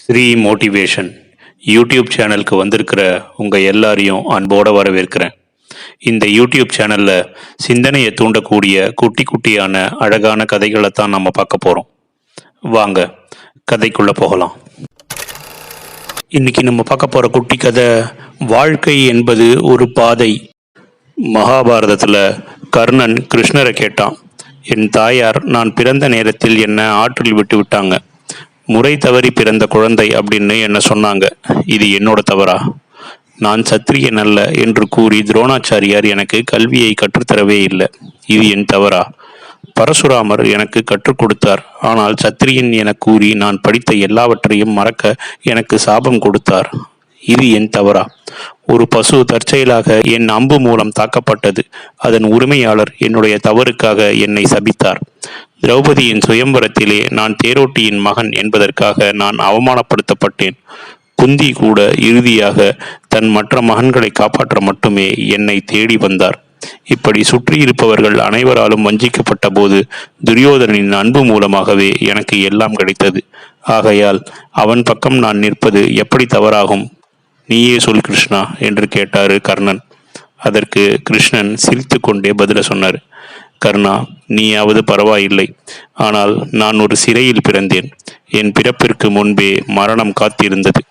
Sri motivation YouTube சேனலுக்கு வந்திருக்கிற உங்கள் எல்லாரையும் அன்போடு வரவேற்கிறேன். இந்த யூடியூப் சேனலில் சிந்தனையை தூண்டக்கூடிய குட்டி குட்டியான அழகான கதைகளை தான் நம்ம பார்க்க போகிறோம் வாங்க கதைக்குள்ளே போகலாம். இன்னைக்கு நம்ம பார்க்க போகிற குட்டி கதை வாழ்க்கை என்பது ஒரு பாதை. மகாபாரதத்தில் கர்ணன் கிருஷ்ணரை கேட்டான் என் தாயார் நான் பிறந்த நேரத்தில் என்னை ஆற்றில் விட்டு விட்டாங்க. முறை தவறி பிறந்த குழந்தை அப்படின்னு என்ன சொன்னாங்க? இது என்னோட தவறா? நான் சத்திரியன் அல்ல என்று கூறி துரோணாச்சாரியார் எனக்கு கல்வியை கற்றுத்தரவே இல்லை. இது என் தவறா? பரசுராமர் எனக்கு கற்றுக் கொடுத்தார். ஆனால் சத்திரியன் என கூறி நான் படித்த எல்லாவற்றையும் மறக்க எனக்கு சாபம் கொடுத்தார். இது என் தவறா? ஒரு பசு தற்செயலாக என் அம்பு மூலம் தாக்கப்பட்டது. அதன் உரிமையாளர் என்னுடைய தவறுக்காக என்னை சபித்தார். திரௌபதியின் சுயம்பரத்திலே நான் தேரோட்டியின் மகன் என்பதற்காக நான் அவமானப்படுத்தப்பட்டேன். குந்தி கூட இறுதியாக தன் மற்ற மகன்களை காப்பாற்ற மட்டுமே என்னை தேடி வந்தார். இப்படி சுற்றியிருப்பவர்கள் அனைவராலும் வஞ்சிக்கப்பட்ட போது துரியோதனின் அன்பு மூலமாகவே எனக்கு எல்லாம் கிடைத்தது. ஆகையால் அவன் பக்கம் நான் நிற்பது எப்படி தவறாகும்? நீயே சொல் கிருஷ்ணா என்று கேட்டாரு கர்ணன். அதற்கு கிருஷ்ணன் சிரித்து கொண்டே பதில சொன்னார். கர்ணா நீயாவது பரவாயில்லை. ஆனால் நான் ஒரு சிறையில் பிறந்தேன். என் பிறப்பிற்கு முன்பே மரணம் காத்திருந்தது.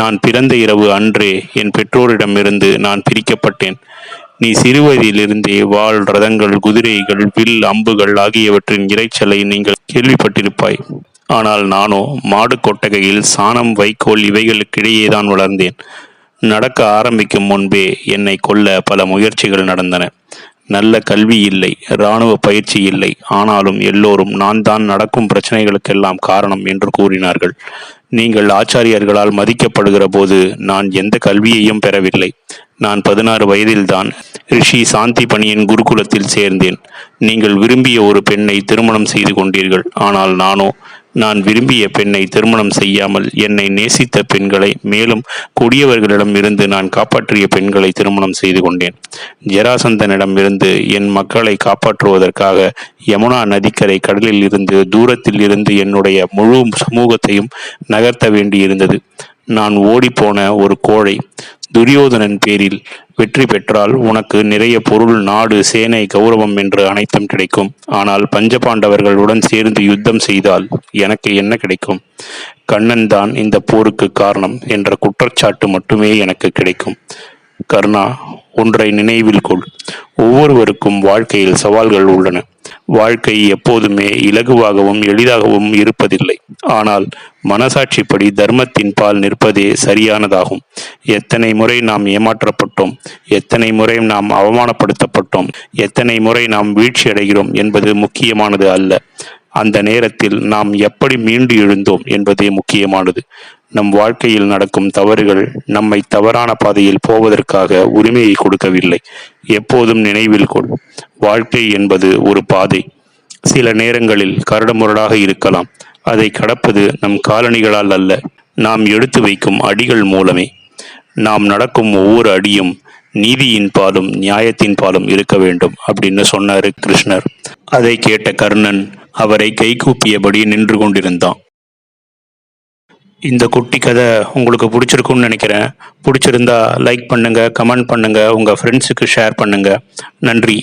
நான் பிறந்த இரவு அன்றே என் பெற்றோரிடமிருந்து நான் பிரிக்கப்பட்டேன். நீ சிறுவயதிலிருந்தே வாள் ரதங்கள் குதிரைகள் வில் அம்புகள் ஆகியவற்றின் இரைச்சலை நீங்கள் கேள்விப்பட்டிருப்பாய். ஆனால் நானோ மாடு கொட்டகையில் சாணம் வைக்கோல் இவைகளுக்கிடையேதான் வளர்ந்தேன். நடக்க ஆரம்பிக்கும் முன்பே என்னை கொல்ல பல முயற்சிகள் நடந்தன. நல்ல கல்வி இல்லை இராணுவ பயிற்சி இல்லை. ஆனாலும் எல்லோரும் நான் தான் நடக்கும் பிரச்சனைகளுக்கெல்லாம் காரணம் என்று கூறினார்கள். நீங்கள் ஆச்சாரியர்களால் மதிக்கப்படுகிற போது நான் எந்த கல்வியையும் பெறவில்லை. நான் பதினாறு வயதில்தான் ரிஷி சாந்தி பணியின் குருகுலத்தில் சேர்ந்தேன். நீங்கள் விரும்பிய ஒரு பெண்ணை திருமணம் செய்து கொண்டீர்கள். ஆனால் நானோ நான் விரும்பிய பெண்ணை திருமணம் செய்யாமல் என்னை நேசித்த பெண்களை மேலும் கொடியவர்களிடம் இருந்து நான் காப்பாற்றிய பெண்களை திருமணம் செய்து கொண்டேன். ஜராசந்தனிடம் இருந்து என் மக்களை காப்பாற்றுவதற்காக யமுனா நதிக்கரை கடலில் இருந்து தூரத்தில் இருந்து என்னுடைய முழு சமூகத்தையும் நகர்த்த வேண்டியிருந்தது. நான் ஓடிப்போன ஒரு கோழை துரியோதனன் பேரில் வெற்றி பெற்றால் உனக்கு நிறைய பொருள் நாடு சேனை கௌரவம் என்று அனைத்தும் கிடைக்கும். ஆனால் பஞ்சபாண்டவர்களுடன் சேர்ந்து யுத்தம் செய்தால் எனக்கு என்ன கிடைக்கும்? கண்ணன் தான் இந்த போருக்கு காரணம் என்ற குற்றச்சாட்டு மட்டுமே எனக்கு கிடைக்கும். கர்ணா ஒன்றை நினைவில் கொள். ஒவ்வொருவருக்கும் வாழ்க்கையில் சவால்கள் உள்ளன. வாழ்க்கை எப்போதுமே இலகுவாகவும் எளிதாகவும் இருப்பதில்லை. ஆனால் மனசாட்சிப்படி தர்மத்தின் பால் நிற்பதே சரியானதாகும். எத்தனை முறை நாம் ஏமாற்றப்பட்டோம் எத்தனை முறை நாம் அவமானப்படுத்தப்பட்டோம் எத்தனை முறை நாம் வீழ்ச்சி அடைகிறோம் என்பது முக்கியமானது அல்ல. அந்த நேரத்தில் நாம் எப்படி மீண்டு எழுந்தோம் என்பதே முக்கியமானது. நம் வாழ்க்கையில் நடக்கும் தவறுகள் நம்மை தவறான பாதையில் போவதற்காக உரிமையை கொடுக்கவில்லை. எப்போதும் நினைவில் கொள் வாழ்க்கை என்பது ஒரு பாதை. சில நேரங்களில் கரடுமுரடாக இருக்கலாம். அதை கடப்பது நம் காலணிகளால் அல்ல நாம் எடுத்து வைக்கும் அடிகள் மூலமே. நாம் நடக்கும் ஒவ்வொரு அடியும் நீதியின் பாலும் நியாயத்தின் பாலும் இருக்க வேண்டும் அப்படின்னு சொன்னாரு கிருஷ்ணர். அதை கேட்ட கர்ணன் அவரை கைகூப்பியபடி நின்று கொண்டிருந்தான். இந்த குட்டி கதை உங்களுக்கு பிடிச்சிருக்கும்னு நினைக்கிறேன். பிடிச்சிருந்தா லைக் பண்ணுங்க கமெண்ட் பண்ணுங்க உங்க ஃப்ரெண்ட்ஸுக்கு ஷேர் பண்ணுங்க. நன்றி.